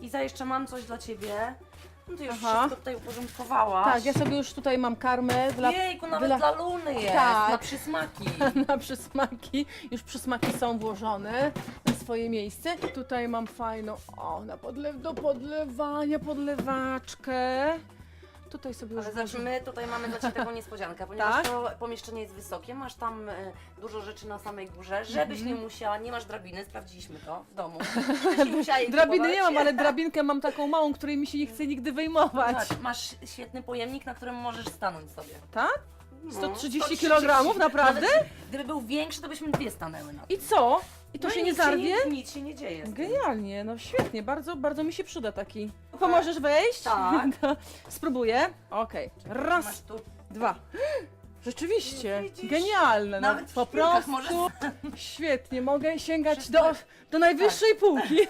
I za jeszcze mam coś dla ciebie. No to już Aha. wszystko tutaj uporządkowałaś. Tak, ja sobie już tutaj mam karmę dla, Jejku, nawet dla- dla Luny jest, Tak. na przysmaki. na przysmaki. Już przysmaki są włożone na swoje miejsce. Tutaj mam fajną, o, na podlew, do podlewania, podlewaczkę. Tutaj sobie już Ale włożę. zobacz, my tutaj mamy dla Ciebie taką niespodziankę, ponieważ Tak? to pomieszczenie jest wysokie, masz tam e, dużo rzeczy na samej górze, żebyś Mhm. nie musiała, nie masz drabiny, sprawdziliśmy to w domu. Żebyś nie musiała jej Drabiny kupować. nie mam, ale drabinkę mam taką małą, której mi się nie chce nigdy wyjmować. Zobacz, masz świetny pojemnik, na którym możesz stanąć sobie. Tak? No, 130 kg, naprawdę? Nawet gdyby był większy, to byśmy dwie stanęły na tym. I co? I to No się nie nic zarwie? Się nie, nic się nie dzieje. z tym. Genialnie, no świetnie, bardzo, bardzo mi się przyda taki. Pomożesz wejść? Tak. To Spróbuję. Okej, Masz raz, tu dwa. Rzeczywiście, Widzisz? genialne. No, Nawet w po szpilkach prostu możesz świetnie, mogę sięgać Wszystko- do, do najwyższej półki.